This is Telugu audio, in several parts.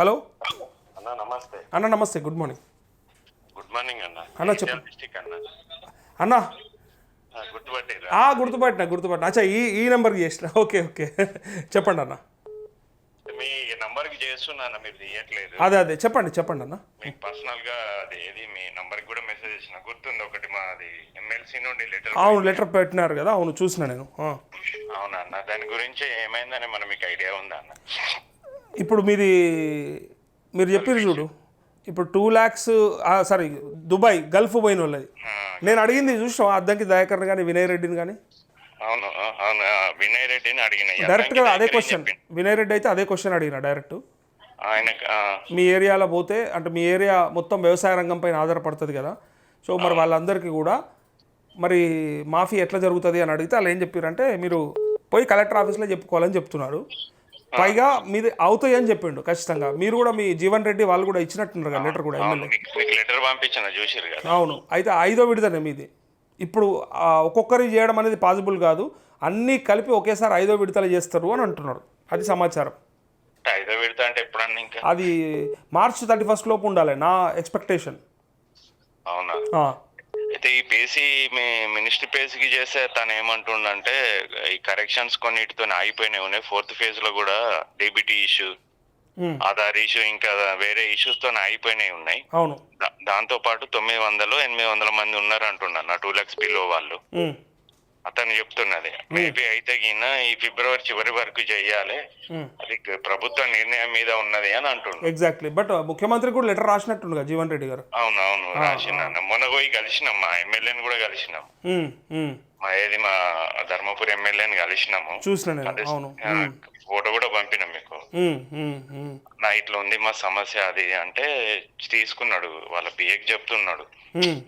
హలో? అన్న నమస్తే. అన్న నమస్తే గుడ్ మార్నింగ్. గుడ్ మార్నింగ్ అన్న. అన్న, అన్న? అన్న. గుర్తుపట్టిర్రా ఆ, గుర్తుపట్టిన గుర్తుపట్టిన. అచ్చా ఈ ఈ నెంబర్కి చేసిన. Okay okay. చెప్పండి అన్న. మీ నంబర్కి చేస్తున్నా అన్న మీరు తీయట్లేదు. అదే అదే. చెప్పండి చెప్పండి అన్న. మీకు పర్సనల్గా అది ఏది మీ నంబర్కి కూడా మెసేజ్ చేసిన. గుర్తుంది ఒకటి మాది? ఎమ్మెల్సీ నుండి లెటర్ అవును లెటర్ పెట్టినారు కదా. అవును చూసిన నేను. అవునా అన్న? దాని గురించి ఏమైందని మన మీకు ఐడియా ఉందా అన్న? ఇప్పుడు మీది మీరు చెప్పారు చూడు. ఇప్పుడు two lakhs sorry Dubai Gulf పోయిన వాళ్ళది నేను అడిగింది చూసావా అద్దంకి దయాకర్ని కానీ వినయ్ రెడ్డిని కానీ అవును అవును వినయ్ రెడ్డిని అడిగిన. డైరెక్ట్గా అదే క్వశ్చన్. వినయ్ రెడ్డి అయితే అదే క్వశ్చన్ అడిగిన డైరెక్ట్ ఆయనకు ఆ, మీ ఏరియాలో పోతే అంటే మీ ఏరియా మొత్తం వ్యవసాయ రంగం పైన ఆధారపడుతుంది కదా. సో మరి వాళ్ళందరికీ కూడా మరి మాఫీ ఎట్లా జరుగుతుంది అని అడిగితే వాళ్ళు ఏం చెప్పారంటే మీరు పోయి కలెక్టర్ ఆఫీస్లో చెప్పుకోవాలని చెప్తున్నారు. పైగా మీది అవుతాయి అని చెప్పిండు ఖచ్చితంగా. మీరు కూడా మీ జీవన్ రెడ్డి వాళ్ళు కూడా ఇచ్చినట్టున్నారు కదా లెటర్ కూడా మీకు లెటర్ పంపించిన చూసిరు కదా. అవును. అయితే ఐదో విడతనే మీది. ఇప్పుడు ఒక్కొక్కరి చేయడం అనేది పాసిబుల్ కాదు. అన్నీ కలిపి ఒకేసారి ఐదో విడతలు చేస్తారు అని అంటున్నారు. అది సమాచారం. ఐదో పెడతా అంటే ఎప్పుడన్నా ఇంకా? అది మార్చ్ థర్టీ ఫస్ట్ లోపు ఉండాలి నా ఎక్స్పెక్టేషన్ అవునా? అయితే ఈ పేసీ మీ మినిస్టర్ పేసీకి చేస్తే తను ఏమంటుండంటే ఈ కరెక్షన్స్ కొన్నిటితో ఆగిపోయినాయి. ఉన్నాయి. ఫోర్త్ ఫేజ్లో కూడా డీబీటీ ఇష్యూ ఆధార్ ఇష్యూ ఇంకా వేరే ఇష్యూస్తో ఆగిపోయినాయి ఉన్నాయి. దాంతో పాటు తొమ్మిది వందలు ఎనిమిది వందల మంది ఉన్నారు అంటున్నారు నా టూ లాక్స్ బిలో వాళ్ళు అతను చెప్తున్నది. మేబీ అయితే గిన ఈ ఫిబ్రవరి చివరి వరకు చెయ్యాలి ఉమ్. అది ప్రభుత్వ నిర్ణయం మీద ఉన్నది అని అంటుండు. ఎగ్జాక్ట్లీ బట్ ముఖ్యమంత్రి కూడా లెటర్ రాసినట్టుండగా జీవన్ రెడ్డి గారు? అవును అవును రాసిన. మొన్న పోయి కలిసినాం మా ఎమ్మెల్యేని కూడా కలిసినాం. మా ఏది మా ధర్మపురి ఎమ్మెల్యేని కలిసినాము. చూసిన అవును. ఫోటో కూడా పంపినాం మీకు. నా ఇట్లా ఉంది మా సమస్య అది. అంటే తీసుకున్నాడు వాళ్ళ పిఏకి చెప్తున్నాడు.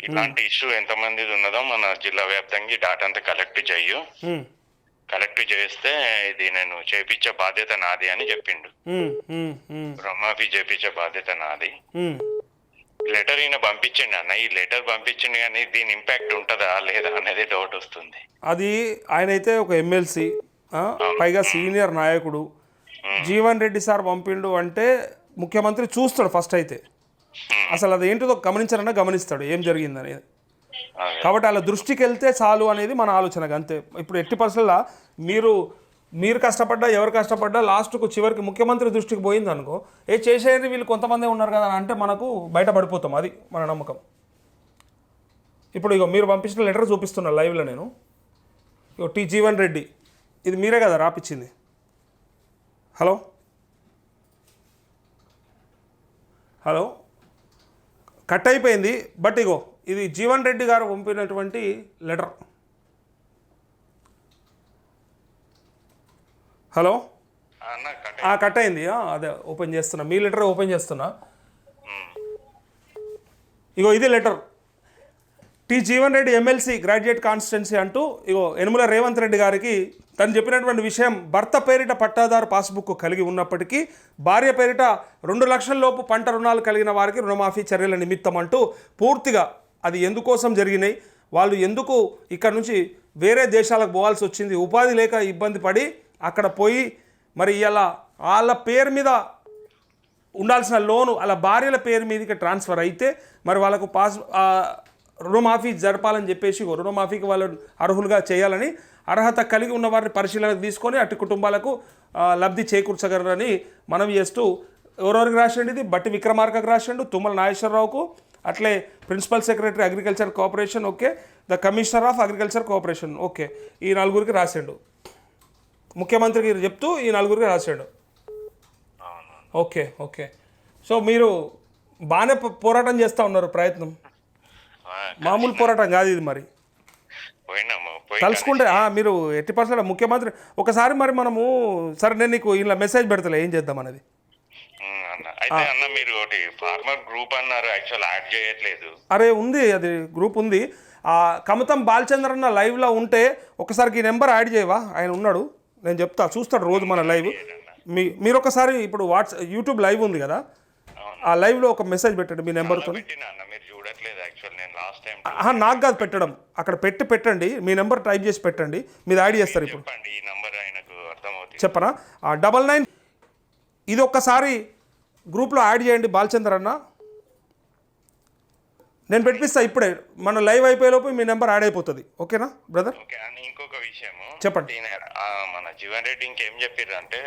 ఇలాంటి ఇష్యూ ఎంత మంది ఉన్నదో మన జిల్లా వ్యాప్తంగా డాటా అంతా కలెక్ట్ చెయ్యు కలెక్ట్ చేస్తే ఇది నేను చేపించే బాధ్యత నాది అని చెప్పిండు. రుణమాఫీ చేపించే బాధ్యత నాది. లెటర్ ఈయన పంపించండి అన్న. ఈ లెటర్ పంపించండి కానీ దీని ఇంపాక్ట్ ఉంటుందా లేదా అనేది డౌట్ వస్తుంది. అది ఆయన అయితే ఒక ఎమ్మెల్సీ పైగా సీనియర్ నాయకుడు. జీవన్ రెడ్డి సార్ పంపిండు అంటే ముఖ్యమంత్రి చూస్తాడు ఫస్ట్ అయితే. అసలు అది ఏంటిదో గమనించారన్నా గమనిస్తాడు ఏం జరిగిందనేది. కాబట్టి అలా దృష్టికి వెళ్తే చాలు అనేది మన ఆలోచన అంతే. ఇప్పుడు ఎట్టి పరిస్థితుల్లో మీరు మీరు కష్టపడ్డా ఎవరు కష్టపడ్డా లాస్ట్కు చివరికి ముఖ్యమంత్రి దృష్టికి పోయింది అనుకో ఏ చేసేది వీళ్ళు కొంతమంది ఉన్నారు కదా అంటే మనకు బయటపడిపోతాం అది మన నమ్మకం. ఇప్పుడు ఇగో మీరు పంపించిన లెటర్ చూపిస్తున్నా లైవ్లో నేను. ఇగో టీ జీవన్ రెడ్డి. ఇది మీరే కదా రాపిచ్చింది. హలో? హలో? కట్ అయిపోయింది బట్ ఇగో ఇది జీవన్ రెడ్డి గారు పంపినటువంటి లెటర్. హలో? కట్ అయింది అదే ఓపెన్ చేస్తున్నా. మీ లెటర్ ఓపెన్ చేస్తున్నా. ఇగో ఇది letter. T Jeevan Reddy MLC graduate constituency అంటూ ఇగో యనుమల రేవంత్ రెడ్డి గారికి తను చెప్పినటువంటి విషయం భర్త పేరిట పట్టాదారు పాస్బుక్ కలిగి ఉన్నప్పటికీ భార్య పేరిట రెండు లక్షల లోపు పంట రుణాలు కలిగిన వారికి రుణమాఫీ చర్యల నిమిత్తం అంటూ పూర్తిగా అది ఎందుకోసం జరిగినాయి? వాళ్ళు ఎందుకు ఇక్కడ నుంచి వేరే దేశాలకు పోవాల్సి వచ్చింది? ఉపాధి లేక ఇబ్బంది పడి అక్కడ పోయి మరి ఇలా వాళ్ళ పేరు మీద ఉండాల్సిన లోను అలా భార్యల పేరు మీదకి ట్రాన్స్ఫర్ అయితే మరి వాళ్ళకు పాస్ రుణమాఫీ జరపాలని చెప్పేసి రుణమాఫీకి వాళ్ళు అర్హులుగా చేయాలని అర్హత కలిగి ఉన్న వారిని పరిశీలనకు తీసుకొని అటు కుటుంబాలకు లబ్ధి చేకూర్చగలరని మనం చేస్తూ ఎవరెవరికి రాసిండు ఇది? బట్టి విక్రమార్కకు రాసిండు తుమ్మల నాగేశ్వరరావుకు అట్లే principal secretary agriculture cooperation okay. The commissioner of agriculture cooperation okay. ఈ నలుగురికి రాసిండు ముఖ్యమంత్రికి చెప్తూ ఈ నలుగురికి రాశాడు అవును ఓకే ఓకే. సో మీరు బాగానే పోరాటం చేస్తూ ఉన్నారు ప్రయత్నం. మామూలు పోరాటం కాదు ఇది మరి. తలుచుకుంటే ఆ, మీరు ఎట్టి పర్సెంట్ ముఖ్యమంత్రి ఒకసారి మరి మనము సరే నేను నీకు ఇలా మెసేజ్ పెడతలే ఏం చేద్దాం అనేది. అయితే అన్న మీరు ఒకటి ఫార్మర్ గ్రూప్ అన్నారు యాక్చువల్ యాడ్ చేయట్లేదు. అరే ఉంది అది గ్రూప్ ఉంది. ఆ కమతం బాలచంద్ర అన్న లైవ్లో ఉంటే ఒకసారికి ఈ నెంబర్ యాడ్ చేయవా? ఆయన ఉన్నాడు నేను చెప్తా చూస్తాడు రోజు మన లైవ్. మీ మీరు ఒకసారి ఇప్పుడు వాట్స్ యూట్యూబ్ లైవ్ ఉంది కదా ఆ లైవ్లో ఒక మెసేజ్ పెట్టండి మీ నెంబర్తో పెట్టినా అన్న మీరు చూడట్లేదు యాక్చువల్ నేను లాస్ట్ టైం ఆహా, నాకు కాదు పెట్టడం. అక్కడ పెట్టి పెట్టండి. మీ నెంబర్ టైప్ చేసి పెట్టండి. మీరు యాడ్ చేస్తారు ఇప్పుడు. చెప్పండి ఈ నంబర్ ఆయనకు అర్థమవుతుంది. చెప్పనా? Double nine. ఇది ఒక్కసారి గ్రూప్లో యాడ్ చేయండి బాలచందర్ అన్న. నేను పెట్టిస్తా ఇప్పుడే. మన లైవ్ అయిపోయేలోపు మీ నెంబర్ యాడ్ అయిపోతుంది. ఓకేనా బ్రదర్? ఓకే అని ఇంకొక విషయము. చెప్పండి. మన జీవన్ రెడ్డి ఇంకేం చెప్పారు అంటే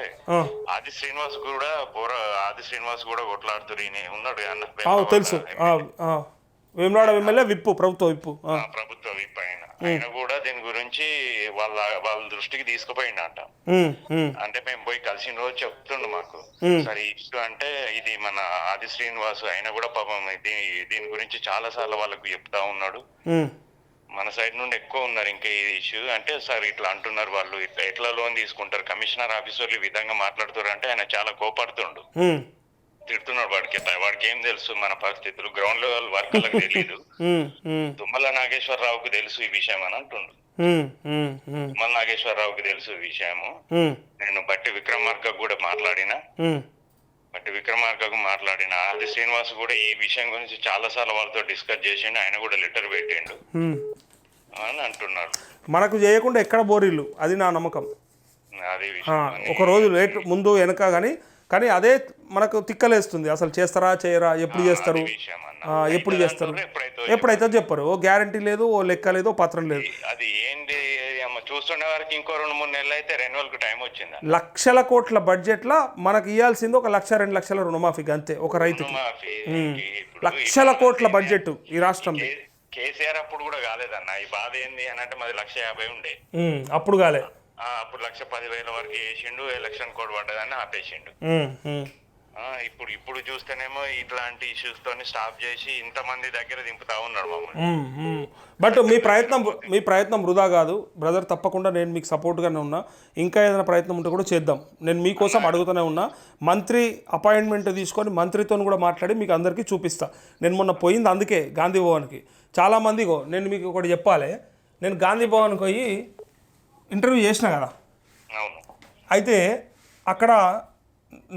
ఆది శ్రీనివాస్ కూడా పోర ఆది శ్రీనివాస్ కూడా కొట్లాడుతురు ఈయన ఉన్నాడు అన్న. తెలుసు. వేములాడ ఎమ్మెల్యే విప్పు ప్రభుత్వ విప్పు. ప్రభుత్వ విప్ ఆయన. ఆయన కూడా దీని గురించి వాళ్ళ వాళ్ళ దృష్టికి తీసుకుపోయిండట. ఉమ్, ఉమ్, అంటే మేము పోయి కలిసిన రోజు చెప్తుండు మాకు. సరే ఇష్యూ అంటే ఇది మన ఆది శ్రీనివాస్ ఆయన కూడా పాపం దీని గురించి చాలా సార్లు వాళ్ళకు చెప్తా ఉన్నాడు. మన సైడ్ నుండి ఎక్కువ ఉన్నారు ఇంకా ఈ ఇష్యూ. అంటే సార్ ఇట్లా అంటున్నారు వాళ్ళు ఇట్లా ఎట్లా లోన్ తీసుకుంటారు? కమిషనర్ ఆఫీసర్లు ఈ విధంగా మాట్లాడుతారు అంటే ఆయన చాలా కోపడుతుండు. తిడుతున్నాడు వాడికి. వాడికి ఏం తెలుసు మన పరిస్థితులు. గ్రౌండ్ లెవెల్ వర్కర్లకు తెలియదు తుమ్మల నాగేశ్వరరావుకి తెలుసు ఈ విషయం అని అంటుండు. ఉమ్, ఉమ్, ఉమ్, తుమ్మల నాగేశ్వరరావుకి తెలుసు ఈ విషయము నేను బట్టి విక్రమార్క కూడా మాట్లాడినా. బట్టి విక్రమార్కకు మాట్లాడిన. ఆది శ్రీనివాస్ కూడా ఈ విషయం గురించి చాలా సార్లు వాళ్ళతో డిస్కస్ చేసిండు. ఆయన కూడా లెటర్ పెట్టిండు. అని అంటున్నాడు మనకు చేయకుండా ఎక్కడ బోరిల్లు? అది నా నమ్మకం. అదే. ఒక రోజు లేట్ ముందు వెనక కానీ కానీ అదే మనకు తిక్కలేస్తుంది. అసలు చేస్తారా చేయరా ఎప్పుడు చేస్తారు? ఎప్పుడు చేస్తారు ఎప్పుడైతే చెప్పరు. ఓ గ్యారంటీ లేదు ఓ లెక్క లేదు ఓ పత్రం లేదు. అది ఏంటి చూస్తుండే వరకు ఇంకో రెండు మూడు నెలలు అయితే రెన్యువల్కు టైం వచ్చింది? లక్షల కోట్ల బడ్జెట్లో మనకు ఇవ్వాల్సింది ఒక లక్ష రెండు లక్షల రుణమాఫీకి అంతే ఒక ఇప్పుడు లక్షల కోట్ల బడ్జెట్ ఈ రాష్ట్రంలో. కే- కేసీఆర్ అప్పుడు కూడా కాలేదన్న. ఈ బాధ ఏంది అని అంటే మాది లక్ష యాభై ఉండే. అప్పుడు కాలే. ఆ, అప్పుడు లక్ష పదివేల వరకు వేసిండు ఎలక్షన్ కోడ్ పడ్డదని ఆపేసిండు. ఇప్పుడు ఇప్పుడు చూస్తేనేమో ఇట్లాంటి ఇష్యూస్ తోని స్టాప్ చేసి ఇంతమంది దగ్గర దింపుతా ఉన్నాడు మమ్మల్ని. మ్మ్, మ్మ్. బట్ మీ ప్రయత్నం మీ ప్రయత్నం వృధా కాదు. బ్రదర్ తప్పకుండా నేను మీకు సపోర్ట్గానే ఉన్నా. ఇంకా ఏదైనా ప్రయత్నం ఉంటే కూడా చేద్దాం. నేను మీకోసం అడుగుతూనే ఉన్నా. మంత్రి అపాయింట్మెంట్ తీసుకొని మంత్రితో కూడా మాట్లాడి మీకు అందరికీ చూపిస్తా. నేను మొన్న పోయింది అందుకే గాంధీ భవన్కి. చాలామంది ఇగో నేను మీకు ఒకటి చెప్పాలి. నేను గాంధీ భవన్కి పోయి ఇంటర్వ్యూ చేసిన కదా. అయితే అక్కడ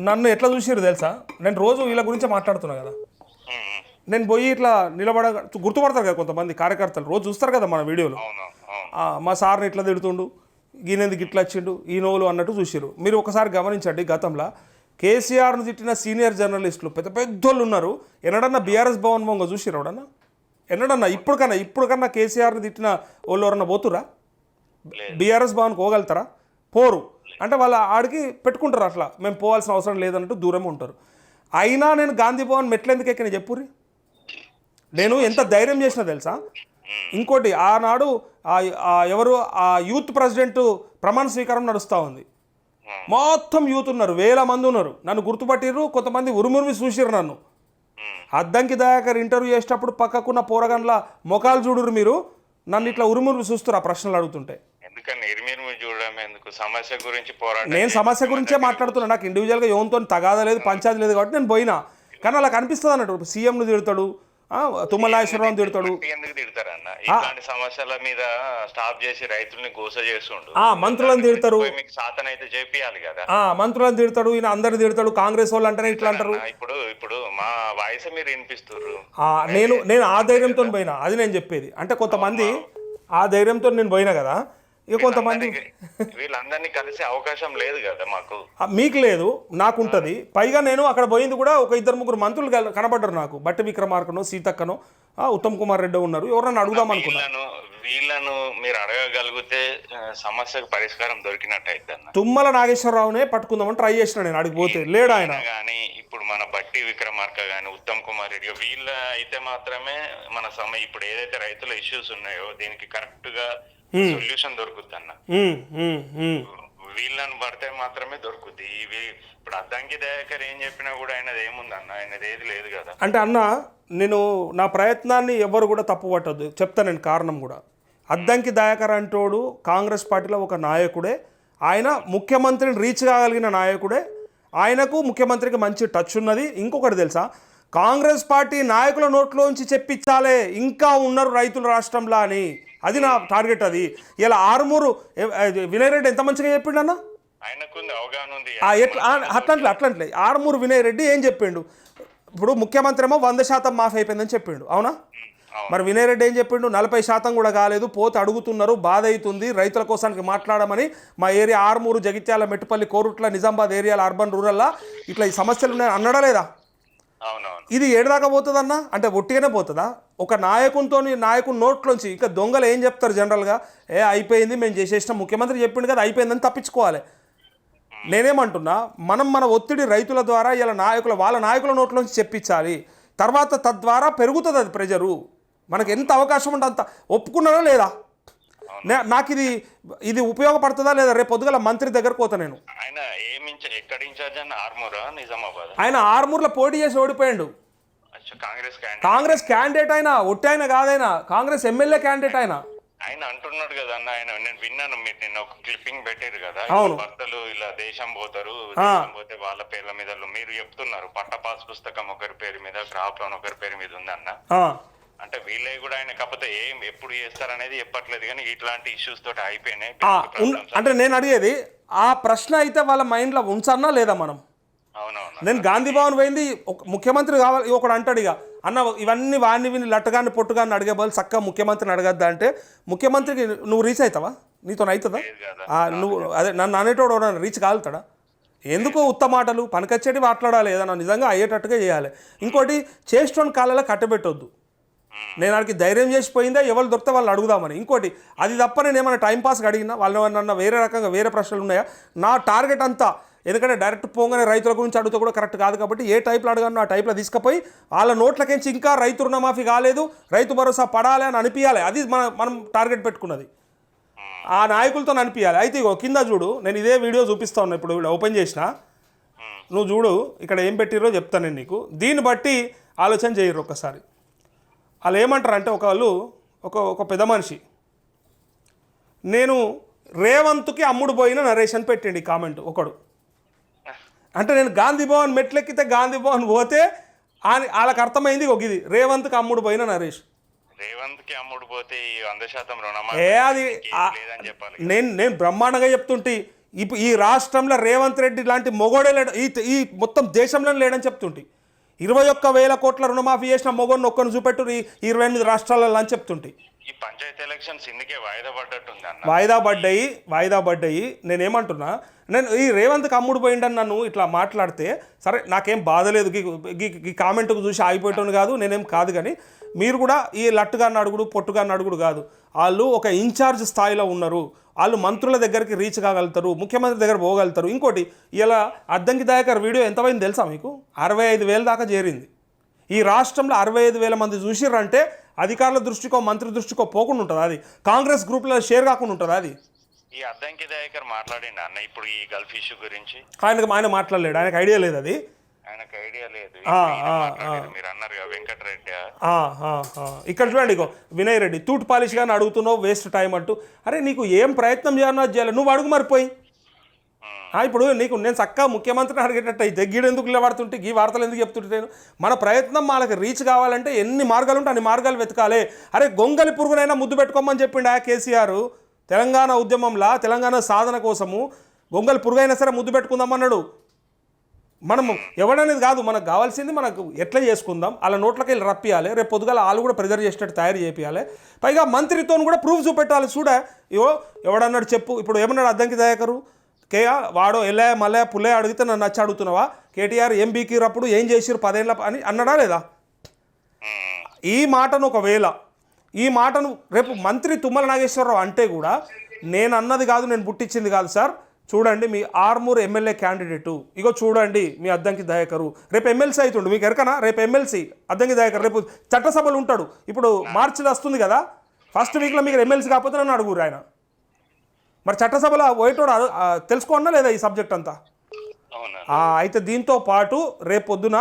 నన్ను ఎట్లా చూసారు తెలుసా? నేను రోజు వీళ్ళ గురించే మాట్లాడుతున్నా కదా. నేను పోయి ఇట్లా నిలబడ గుర్తుపడతారు కదా కొంతమంది కార్యకర్తలు. రోజు చూస్తారు కదా మన వీడియోలో. మా సార్ని ఇట్లా తిడుతుండు? ఈయనెందుకు ఇట్లా వచ్చిండు? ఈ నోలు అన్నట్టు చూసిరు మీరు ఒకసారి గమనించండి గతంలో కేసీఆర్ను తిట్టిన సీనియర్ జర్నలిస్టులు పెద్ద పెద్దోళ్ళు ఉన్నారు. ఎన్నడన్నా బీఆర్ఎస్ భవన్ మొంగ చూసిరు ఎవడన్నా? ఎన్నడన్నా? ఇప్పుడు కన్నా ఇప్పుడు కన్నా కేసీఆర్ని తిట్టిన వాళ్ళు ఎవరన్నా పోతురా. బీఆర్ఎస్ భవన్కి పోగలుగుతారా? పోరు. అంటే వాళ్ళ ఆడికి పెట్టుకుంటారు అట్లా. మేము పోవాల్సిన అవసరం లేదన్నట్టు దూరం ఉంటారు. అయినా నేను గాంధీ భవన్ మెట్లెందుకు ఎక్కిన చెప్పుర్రి? నేను ఎంత ధైర్యం చేసినా తెలుసా? ఇంకోటి ఆనాడు ఎవరు ఆ యూత్ ప్రెసిడెంట్ ప్రమాణ స్వీకారం నడుస్తూ ఉంది. మొత్తం యూత్ ఉన్నారు. వేల మంది ఉన్నారు. నన్ను గుర్తుపట్టిర్రు కొంతమంది ఉరుమురిమి చూసిర్రు నన్ను. అద్దంకి దయాకర్ ఇంటర్వ్యూ చేసేటప్పుడు పక్కకున్న పోరగండ్ల మొఖాలు చూడురు మీరు. నన్ను ఇట్లా చూస్తారు ఆ ప్రశ్నలు అడుగుతుంటే. ఎందుకని? ఇరిమిరిమి చూడడం ఎందుకు? సమస్య గురించి పోరాటం నేను సమస్య గురించే మాట్లాడుతున్నా. నాకు ఇండివిజువల్గా ఎవరితో తగాదా లేదు పంచాయతీ లేదు కాబట్టి నేను పోయినా. కానీ అలా కనిపిస్తుంది అన్నట్టు సీఎంను తిడతాడు ఆ, తుమ్మల నాగేశ్వరరావు తిడతాడు. ఎందుకు తిడతారన్న ఇట్లాంటి సమస్యల మీద స్టాప్ చేసి రైతుల్ని గోస చేస్తుండు. ఆ, మంత్రులను తిడతారు. మీకు సాతన అయితే చేపియాలి కదా. ఆ, మంత్రులను తిడతాడు ఈయన అందరిని తిడతాడు కాంగ్రెస్ వాళ్ళు అంటేనే ఇట్లా అంటారు. ఇప్పుడు ఇప్పుడు మా వాయిస్ మీరు వినిపిస్తుర్రు. ఆ, నేను నేను ఆ ధైర్యంతో పోయినా అది నేను చెప్పేది. అంటే కొంతమంది ఆ ధైర్యంతో నేను పోయినా కదా ఇక కొంతమంది వీళ్ళందరినీ కలిసే అవకాశం లేదు కదా మాకు. మీకు లేదు నాకు ఉంటుంది పైగా నేను అక్కడ పోయింది కూడా ఒక ఇద్దరు ముగ్గురు మంత్రులు కనబడ్డారు నాకు. బట్టి విక్రమార్కనో సీతక్కనో ఉత్తమ్ కుమార్ రెడ్డి ఉన్నారు ఎవరన్నా అడుగుదాం అనుకున్నా. వీళ్ళను మీరు అడగగలిగితే సమస్యకు పరిష్కారం దొరికినట్టు అయితే తుమ్మల నాగేశ్వరరావునే పట్టుకుందామని ట్రై చేసిన నేను అడిగి పోతే. లేడు ఆయన. కానీ ఇప్పుడు మన బట్టి విక్రమార్క గాని ఉత్తమ్ కుమార్ రెడ్డి వీళ్ళ అయితే మాత్రమే మన సమయం ఇప్పుడు ఏదైతే రైతుల ఇష్యూస్ ఉన్నాయో దీనికి కరెక్ట్గా సొల్యూషన్ దొరుకుద్ది అన్న. ఉమ్, ఉమ్. వీళ్ళని పడితే మాత్రమే దొరుకుద్ది. ఇవి ఇప్పుడు అద్దంకి దయాకర్ ఏం చెప్పినా కూడా ఆయనది ఏముందన్న ఆయనది ఏది లేదు కదా. అంటే అన్న నేను నా ప్రయత్నాన్ని ఎవరు కూడా తప్పు పట్టద్దు. చెప్తా నేను కారణం కూడా. అద్దంకి దయాకర్ అంటోడు కాంగ్రెస్ పార్టీలో ఒక నాయకుడే. ఆయన ముఖ్యమంత్రిని రీచ్ కాగలిగిన నాయకుడే. ఆయనకు ముఖ్యమంత్రికి మంచి టచ్ ఉన్నది. ఇంకొకటి తెలుసా? కాంగ్రెస్ పార్టీ నాయకుల నోట్లోంచి చెప్పించాలే. ఇంకా ఉన్నారు రైతులు రాష్ట్రంలో అని. అది నా టార్గెట్ అది. ఇలా ఆరుమూరు వినయ్ రెడ్డి ఎంత మంచిగా చెప్పిండు అన్న? ఎట్లా అట్లంట్లే అట్లంట్లే. ఆరుమూరు వినయ్ రెడ్డి ఏం చెప్పిండు? ఇప్పుడు ముఖ్యమంత్రి ఏమో వంద శాతం మాఫ్ అయిపోయిందని చెప్పిండు అవునా? మరి వినయ్ రెడ్డి ఏం చెప్పిండు? నలభై శాతం కూడా కాలేదు పోతే అడుగుతున్నారు బాధ అవుతుంది రైతుల కోసానికి మాట్లాడమని మా ఏరియా ఆర్మూరు జగిత్యాల మెట్టుపల్లి కోరుట్ల నిజామాబాద్ ఏరియాల అర్బన్ రూరల్లా ఇట్లా ఈ సమస్యలు ఉన్నాయి అన్నడా లేదా? అవునవును ఇది ఏడుదాకా పోతుందన్న? అంటే ఒట్టిగానే పోతుందా? ఒక నాయకునితో నాయకుని నోట్లోంచి ఇక దొంగలు ఏం చెప్తారు జనరల్గా? ఏ అయిపోయింది మేము చేసేసినాం ముఖ్యమంత్రి చెప్పిండు కదా అయిపోయిందని తప్పించుకోవాలి. నేనేమంటున్నా మనం మన ఒత్తిడి రైతుల ద్వారా ఇలా నాయకుల వాళ్ళ నాయకుల నోట్లోంచి చెప్పించాలి. తర్వాత తద్వారా పెరుగుతుంది అది ప్రెజరు మనకి ఎంత అవకాశం ఉంటే అంత. ఒప్పుకున్నారా లేదా? నాకు ఇది ఇది ఉపయోగపడుతుందా లేదా? రేపు పొద్దుగల మంత్రి దగ్గరకు పోతా నేను. ఆయన ఏం ఇన్ఛార్జ్ ఎక్కడ ఇన్ఛార్జ్ అన్న? ఆర్మూరా? నిజామాబాద్? ఆయన ఆర్మూర్లో పోటీ చేసి ఓడిపోయాడు. అచ్చా కాంగ్రెస్ క్యాండిడేట్. కాంగ్రెస్ క్యాండిడేట్ అయినా ఒట్టి ఆయన కాదైనా కాంగ్రెస్ ఎమ్మెల్యే క్యాండిడేట్ అయినా. ఆయన అంటున్నాడు కదా అన్న ఆయన నేను విన్నాను మీరు నిన్న ఒక క్లిప్పింగ్ పెట్టారు కదా. భర్తలు ఇలా దేశం పోతారు. దేశం పోతే వాళ్ళ పేర్ల మీద మీరు చెప్తున్నారు పట్ట పాస్ పుస్తకం ఒకరి పేరు మీద క్రాప్ లోన్ ఒకరి పేరు మీద ఉంది అన్న అంటే వీళ్ళే కూడా ఆయన కాకపోతే ఏం ఎప్పుడు చేస్తారనేది చెప్పట్లేదు కానీ ఇట్లాంటి ఇష్యూస్ తోటి అయిపోయినాయి. అంటే నేను అడిగేది ఆ ప్రశ్న అయితే వాళ్ళ మైండ్లో ఉంచన్నా లేదా మనం? నేను గాంధీ భవన్ పోయింది ఒక ముఖ్యమంత్రి కావాలి ఒకడు అంటాడు ఇక. అన్న ఇవన్నీ వాడిని విని లట్టగాన్ని పొట్టుగాన్ని అడిగే బదులు చక్కగా ముఖ్యమంత్రిని అడగద్దా అంటే ముఖ్యమంత్రికి నువ్వు రీచ్ అవుతావా? నీతో అవుతుందా? నువ్వు అదే నన్ను అనేటోడు రీచ్ కాలుతాడా ఎందుకు ఉత్త మాటలు? పనికొచ్చేటి మాట్లాడాలి ఏదన్నా నిజంగా అయ్యేటట్టుగా చేయాలి. ఇంకోటి చేష్టోని కాళ్ళలో కట్టబెట్టొద్దు. నేను వాడికి ధైర్యం చేసిపోయిందా ఎవరు దొరికితే వాళ్ళు అడుగుదామని. ఇంకోటి అది తప్ప నేను ఏమైనా టైంపాస్కి అడిగినా వాళ్ళు ఏమన్నా వేరే రకంగా వేరే ప్రశ్నలు ఉన్నాయా? నా టార్గెట్ అంతా ఎందుకంటే డైరెక్ట్ పోగానే రైతుల గురించి అడిగితే కూడా కరెక్ట్ కాదు కాబట్టి ఏ టైప్లో అడగానో ఆ టైప్లో తీసుకుపోయి వాళ్ళ నోట్లకించి ఇంకా రైతు రుణమాఫీ కాలేదు రైతు భరోసా పడాలి అని అనిపించాలి అది మన మనం టార్గెట్ పెట్టుకున్నది. ఆ నాయకులతో అనిపించాలి అయితే ఇగో కింద చూడు నేను ఇదే వీడియో చూపిస్తా ఉన్నా ఇప్పుడు ఓపెన్ చేసిన. నువ్వు చూడు ఇక్కడ ఏం పెట్టిరో చెప్తాను నేను నీకు. దీన్ని బట్టి ఆలోచన చేయరు ఒక్కసారి. వాళ్ళు ఏమంటారు అంటే ఒక వాళ్ళు ఒక ఒక పెద్ద మనిషి నేను రేవంత్కి అమ్ముడు పోయిన నరేష్ అని పెట్టిండి కామెంట్ ఒకడు. అంటే నేను గాంధీ భవన్ మెట్లెక్కితే గాంధీ భవన్ పోతే వాళ్ళకి అర్థమైంది ఒక ఇది రేవంత్కి అమ్ముడు పోయిన నరేష్. రేవంత్కి అమ్ముడు పోతే వంద శాతం ఏ అది నేను నేను బ్రహ్మాండంగా చెప్తుంటే ఇప్పుడు ఈ రాష్ట్రంలో రేవంత్ రెడ్డి లాంటి మొగోడే లేడు ఈ ఈ మొత్తం దేశంలో లేడని చెప్తుంటే. ఇరవై ఒక్క వేల కోట్ల రుణమాఫీ చేసిన మొగోడిని ఒక్కరిని చూపెట్టు ఈ ఇరవై ఎనిమిది రాష్ట్రాలలో అని చెప్తుంటే. ఈ పంచాయతీ ఎలక్షన్స్ ఇందుకే వాయిదా పడ్డట్టుంది అన్న. వాయిదా పడ్డాయి వాయిదా పడ్డాయి. నేనేమంటున్నా నేను ఈ రేవంత్కి అమ్ముడు పోయిండని నన్ను ఇట్లా మాట్లాడితే సరే నాకేం బాధ లేదు ఈ కామెంట్కు చూసి ఆగిపోయటం కాదు నేనేం కాదు కానీ మీరు కూడా ఈ లట్టుగా అడుగుడు పొట్టుగా అడుగుడు కాదు. వాళ్ళు ఒక ఇన్ఛార్జ్ స్థాయిలో ఉన్నారు. వాళ్ళు మంత్రుల దగ్గరికి రీచ్ కాగలుగుతారు ముఖ్యమంత్రి దగ్గర పోగలుగుతారు. ఇంకోటి ఇలా అద్దంకి దాయకర్ వీడియో ఎంత పోయింది తెలుసా మీకు? అరవై ఐదు వేల దాకా చేరింది. ఈ రాష్ట్రంలో అరవై ఐదు వేల మంది చూసిర్రంటే అధికారుల దృష్టికో మంత్రి దృష్టికో పోకుండా ఉంటుంది అది? కాంగ్రెస్ గ్రూప్లో షేర్ కాకుండా ఉంటుంది అది? ఈ అద్దంకి దయాకర్ మాట్లాడిండు అన్న ఇప్పుడు ఈ గల్ఫ్ ఇష్యూ గురించి. ఆయనకు ఆయన మాట్లాడలేడు. ఆయనకు ఐడియా లేదు అది. ఆయనకు ఐడియా లేదు. మీరు అన్నారు వెంకటరెడ్డి. ఇక్కడ చూడండి ఇగో వినయ్ రెడ్డి తూట్ పాలిష్ కానీ అడుగుతున్నావు వేస్ట్ టైం అంటూ. అరే నీకు ఏం ప్రయత్నం చేయాలన్నా చేయాలి. నువ్వు అడుగు మరిపోయి ఇప్పుడు నీకు నేను చక్కగా ముఖ్యమంత్రిని అడిగేటట్టు అయితే గీడు ఎందుకు నిలబడుతుంటే ఈ వార్తలు ఎందుకు చెప్తుంటే నేను? మన ప్రయత్నం వాళ్ళకి రీచ్ కావాలంటే ఎన్ని మార్గాలు ఉంటే అన్ని మార్గాలు వెతకాలి. అరే గొంగలి పురుగునైనా ముద్దు పెట్టుకోమని చెప్పిండు ఆ కేసీఆర్? తెలంగాణ ఉద్యమంలో తెలంగాణ సాధన కోసము గొంగలి పురుగైనా సరే ముద్దు పెట్టుకుందామన్నాడు. మనము ఎవడనేది కాదు మనకు కావాల్సింది మనకు ఎట్లా చేసుకుందాం అలా నోట్లకి వెళ్ళి రప్పియాలి రేపు పొద్దుగాల వాళ్ళు కూడా ప్రెజర్ చేసేటట్టు తయారు చేపియాలి. పైగా మంత్రితో కూడా ప్రూఫ్ చూపెట్టాలి చూడ. ఇవో ఎవడన్నాడు చెప్పు ఇప్పుడు ఏమన్నాడు అద్దంకి దయాకరు? కేయా వాడో ఎల్లయ్య మల్లయ్య పుల్లయ్య అడిగితే నన్ను నచ్చి అడుగుతున్నావా? కేటీఆర్ ఏం బీకిరప్పుడు ఏం చేసిరు పదేళ్ళ అని అన్నాడా లేదా? ఈ మాటను ఒకవేళ ఈ మాటను రేపు మంత్రి తుమ్మల నాగేశ్వరరావు అంటే కూడా నేను అన్నది కాదు నేను పుట్టించింది కాదు సార్. చూడండి మీ ఆర్మూర్ ఎమ్మెల్యే క్యాండిడేటు. ఇగో చూడండి మీ అద్దంకి దయాకరు. రేపు ఎమ్మెల్సీ అవుతుండు మీకు ఎరకనా రేపు ఎమ్మెల్సీ అద్దంకి దయాకర్. రేపు చట్టసభలు ఉంటాడు ఇప్పుడు మార్చిలో వస్తుంది కదా ఫస్ట్ వీక్లో మీకు ఎమ్మెల్సీ కాకపోతే నన్ను అడుగురు ఆయన. మరి చట్టసభలో పోయేటోడు తెలుసుకోన్నా లేదా ఈ సబ్జెక్ట్ అంతా? అయితే దీంతో పాటు రేపు పొద్దున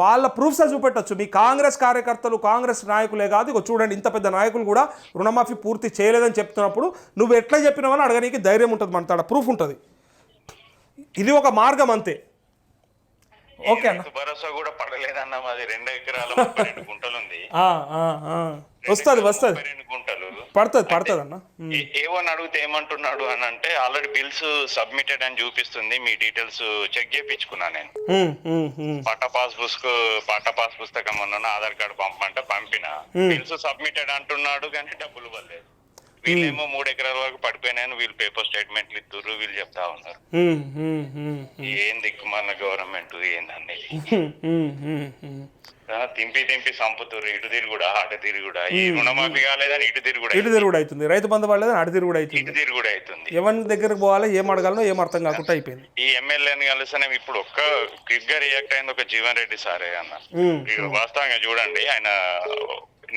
వాళ్ళ ప్రూఫ్స్ చూపెట్టచ్చు. మీ కాంగ్రెస్ కార్యకర్తలు కాంగ్రెస్ నాయకులే కాదు. ఇక చూడండి ఇంత పెద్ద నాయకులు కూడా రుణమాఫీ పూర్తి చేయలేదని చెప్తున్నప్పుడు నువ్వు ఎట్లా చెప్పినావని అడగడానికి ధైర్యం ఉంటుంది మన తాడ. ప్రూఫ్ ఉంటుంది. ఇది ఒక మార్గం అంతే. ఓకే అన్న. భరోసా కూడా పడలేదన్న మాది. రెండు ఎకరాల గుంటలు ఉంది. వస్తది, వస్తది. పడుతుంది పడుతుంది అన్న. ఉమ్. ఏ- ఏవని అడిగితే ఏమంటున్నాడు అని అంటే ఆల్రెడీ బిల్స్ సబ్మిటెడ్ అని చూపిస్తుంది మీ డీటెయిల్స్ చెక్ చేయించుకున్నా నేను. పట్టా పాస్ పుస్తక పట్టా పాస్ పుస్తకం అన్న ఆధార్ కార్డు పంపమంటే పంపిన. బిల్స్ సబ్మిటెడ్ అంటున్నాడు కానీ డబ్బులు ఇవ్వలేదు. వీళ్ళేమో మూడు ఎకరాల వరకు పడిపోయినాయని వీళ్ళు పేపర్ స్టేట్మెంట్లు ఇస్తుర్రు వీళ్ళు చెప్తా ఉన్నారు. ఏం మన గవర్నమెంట్ ఏందనేది? తింపి తింపి సంపుతుర్రు ఇటు తిరుగుడా అటు తిరుగుడా ఈ రుణమాఫీ కాలేదని ఇటు తిరుగుడా ఇటు తిరుగుడు అవుతుంది. రైతు బంధు పడలేదు అటు తిరుగుడు అవుతుంది. ఇటు తిరుగుడు అవుతుంది. ఎవరి దగ్గరకు పోవాలి ఏం అడగాలనో ఏం అర్థం కాకుండా అయిపోయింది. ఈ ఎమ్మెల్యేని కలిసిన ఇప్పుడు ఒక్క క్విక్గా రియాక్ట్ అయింది ఒక జీవన్ రెడ్డి సారే అన్న. వాస్తవంగా చూడండి ఆయన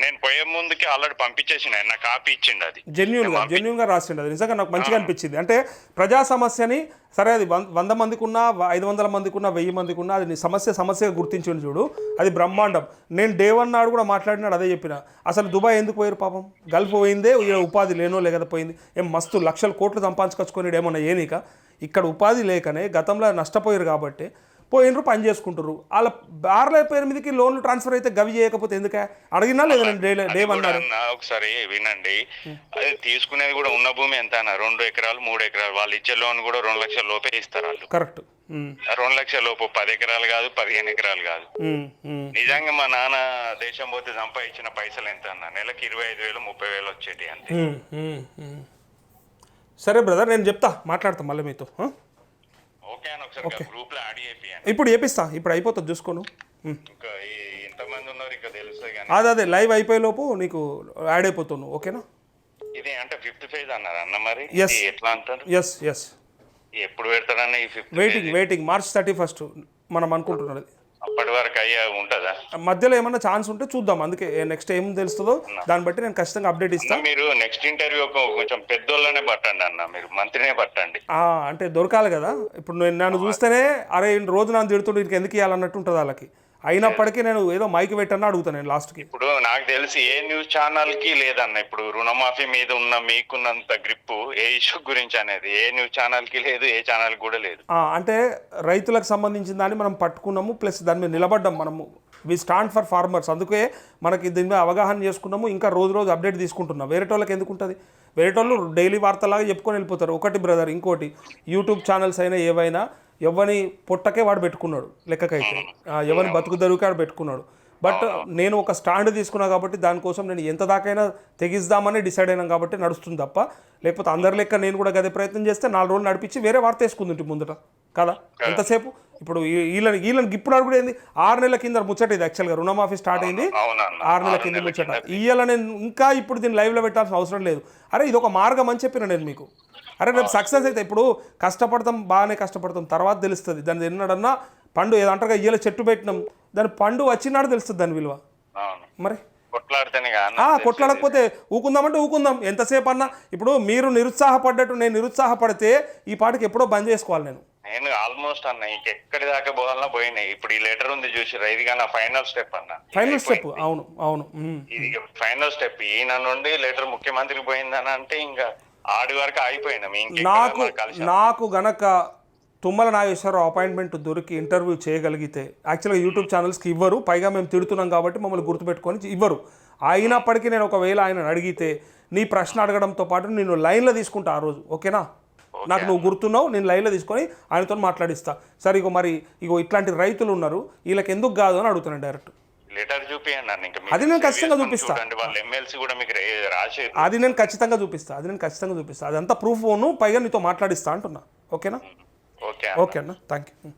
నేను పోయే ముందుకి ఆల్రెడీ పంపించేసిన నాకు కాపీ ఇచ్చిండు అది. జెన్యున్గా జెన్యున్గా రాసిండు అది. నిజంగా నాకు మంచిగా అనిపించింది. అంటే ప్రజా సమస్యని సరే అది వంద మందికి ఉన్నా ఐదు వందల మందికి ఉన్నా వెయ్యి మందికి ఉన్నా అది నీ సమస్య సమస్యగా గుర్తించిండు చూడు. అది బ్రహ్మాండం. నేను డే వన్ నాడు కూడా మాట్లాడినాడు అదే చెప్పిన. అసలు దుబాయ్ ఎందుకు పోయారు పాపం? గల్ఫ్ పోయిందే ఉపాధి లేనో లేక పోయింది. ఏం మస్తు లక్షల కోట్లు సంపాదించుకొచ్చుకొని ఏమన్నా ఏనిక? ఇక్కడ ఉపాధి లేకనే గతంలో నష్టపోయారు కాబట్టి పోయినరు పని చేసుకుంటారు వాళ్ళ బార్ల పేరు మీదకి లోన్లు ట్రాన్స్ఫర్ అయితే గవి చేయకపోతే ఎందుకే? అడిగినా లేదా నేను డే డే వన్ కూడా అన్న ఒకసారి వినండి. అది తీసుకునేది కూడా ఉన్న భూమి ఎంత అన్న? రెండు ఎకరాలు మూడు ఎకరాలు. వాళ్ళు ఇచ్చే లోన్ కూడా రెండు లక్షల లోపే ఇస్తారు వాళ్ళు. కరెక్ట్. రెండు లక్షల లోపు పది ఎకరాలు కాదు పదిహేను ఎకరాలు కాదు. నిజంగా మా నాన్న దేశం పోతే సంపాదించిన పైసలు ఎంత అన్న? నెలకి ఇరవై ఐదు వేలు ముప్పై వేలు వచ్చేటి అంతే. సరే బ్రదర్ నేను చెప్తా మాట్లాడతా మళ్ళీ మీతో? ఓకే అని ఒకసారి గ్రూప్లో యాడ్ చేపియండి. ఇప్పుడు చేపిస్తా ఇప్పుడు అయిపోతుంది చూసుకోను. ఎంతమంది ఉన్నారు ఇంకా కానీ. అదే అదే లైవ్ అయిపోయేలోపు నీకు యాడ్ అయిపోతాను ఓకేనా? ఇది అంటే ఫిఫ్త్ ఫేజ్ అన్నారు అన్న మరి. ఇది ఎట్లా అంటారు? ఎస్ ఎస్ ఎప్పుడు పెడతారన్న ఈ fifth waiting waiting March thirty first మనం అనుకుంటున్నది. అప్పటి వరకు అయ్యా ఉంటుందా? మధ్యలో ఏమన్నా ఛాన్స్ ఉంటే చూద్దాం. అందుకే నెక్స్ట్ ఏం తెలుస్తుందో దాన్ని బట్టి నేను ఖచ్చితంగా అప్డేట్ ఇస్తా. అన్న, మీరు నెక్స్ట్ ఇంటర్వ్యూ కొంచెం పెద్దోళ్ళనే పట్టండి అన్న. మీరు మంత్రినే పట్టండి. అంటే దొరకాలి కదా. ఇప్పుడు నేను నన్ను చూస్తేనే అరే రోజు నన్ను తిడుతుంటే ఇంక ఎందుకు ఇవ్వాలన్నట్టు ఉంటుంది వాళ్ళకి. అయినప్పటికీ నేను ఏదో మైక్ పెట్టన్నా అడుగుతాను నేను లాస్ట్కి ఇప్పుడు నాకు తెలిసి ఏ న్యూస్ ఛానల్కి లేదన్న ఇప్పుడు రుణమాఫీ మీద ఉన్న మీకున్నంత గ్రిప్ ఏ ఇష్యూ గురించి అనేది ఏ న్యూస్ ఛానల్కి లేదు ఏ ఛానల్ కూడా లేదు. అంటే రైతులకు సంబంధించిన దాన్ని మనం పట్టుకున్నాము ప్లస్ దాని మీద నిలబడ్డాం మనము. వి స్టాండ్ ఫర్ ఫార్మర్స్ అందుకే మనకి దీని మీద అవగాహన చేసుకున్నాము ఇంకా రోజు రోజు అప్డేట్ తీసుకుంటున్నాం. వేరే వాళ్ళకి ఎందుకు ఉంటుంది? వేరే వాళ్ళు డైలీ వార్తలాగా చెప్పుకొని వెళ్ళిపోతారు. ఒకటి బ్రదర్ ఇంకోటి. యూట్యూబ్ ఛానల్స్ అయినా ఏవైనా ఎవరిని పొట్టకే వాడు పెట్టుకున్నాడు లెక్కకైతే. ఎవరిని బతుకు దరువుకే వాడు పెట్టుకున్నాడు. బట్ నేను ఒక స్టాండ్ తీసుకున్నా కాబట్టి దానికోసం నేను ఎంత దాకైనా తెగిద్దామని డిసైడ్ అయినాం కాబట్టి నడుస్తుంది తప్ప లేకపోతే అందరి లెక్క నేను కూడా గదే ప్రయత్నం చేస్తే నాలుగు రోజులు నడిపించి వేరే వార్త వేసుకుంది ముందట. కదా? ఎంతసేపు? ఇప్పుడు వీళ్ళని వీళ్ళని ఇప్పుడు అడుగుడు ఏంది? ఆరు నెలల కింద ముచ్చట ఇది యాక్చువల్గా రుణమాఫీ స్టార్ట్ అయింది. ఆరు నెలల కింద ముచ్చట. ఇయ్యాల నేను ఇంకా ఇప్పుడు దీన్ని లైవ్లో పెట్టాల్సిన అవసరం లేదు. అరే ఇది ఒక మార్గం అని చెప్పిన నేను మీకు. అరే రేపు సక్సెస్ అయితే ఇప్పుడు కష్టపడతాం బాగానే కష్టపడతాం తర్వాత తెలుస్తుంది. దాన్ని ఎన్నడన్నా పండు ఏదో అంటారుగా ఇయ్యాల చెట్టు పెట్టినాం. దాని పండు వచ్చినాడు తెలుస్తుంది దాని విలువ. అవును. మరి? కొట్లాడకపోతే ఊకుందామంటే ఊకుందాం. ఎంతసేపు అన్నా ఇప్పుడు మీరు నిరుత్సాహపడ్డట్టు నేను నిరుత్సాహపడితే ఈ పాటికి ఎప్పుడో బంద్ చేసుకోవాలి నేను. నేను ఆల్మోస్ట్ అన్న ఇంకెక్కడి దాకా పోవాలన్నా పోయినాయి. ఇప్పుడు ఈ లెటర్ ఉంది చూసిరా ఇది కానీ ఫైనల్ స్టెప్ అన్న. ఫైనల్ స్టెప్ అవును అవును. ఇది ఫైనల్ స్టెప్. ఈయన నుండి లెటర్ ముఖ్యమంత్రికి పోయిందని అంటే ఇంకా ఆడి వరకు ఆగిపోయినాం నాకు నాకు గనక తుమ్మల నాగేశ్వరరావు అపాయింట్మెంట్ దొరికి ఇంటర్వ్యూ చేయగలిగితే యాక్చువల్గా యూట్యూబ్ ఛానల్స్కి ఇవ్వరు పైగా మేము తిడుతున్నాం కాబట్టి మమ్మల్ని గుర్తుపెట్టుకొని ఇవ్వరు. అయినప్పటికీ నేను ఒకవేళ ఆయన అడిగితే నీ ప్రశ్న అడగడంతో పాటు నేను లైన్లో తీసుకుంటా ఆ రోజు ఓకేనా? నాకు నువ్వు గుర్తున్నావు నేను లైన్లో తీసుకొని ఆయనతో మాట్లాడిస్తా. సరే ఇగో మరి ఇగో ఇట్లాంటి రైతులు ఉన్నారు వీళ్ళకి ఎందుకు కాదు అని అడుగుతున్నాను డైరెక్ట్. లెటర్ చూపియండి అన్న ఇంకా అది నేను ఖచ్చితంగా చూపిస్తా. వాళ్ళ ఎమ్మెల్సీ కూడా మీకు రాసే అది నేను ఖచ్చితంగా చూపిస్తా అది నేను ఖచ్చితంగా చూపిస్తా. అదంతా ప్రూఫ్ పైగా నీతో మాట్లాడిస్తా అంటున్నా. ఓకేనా? ఓకే ఓకే అన్న. Thank you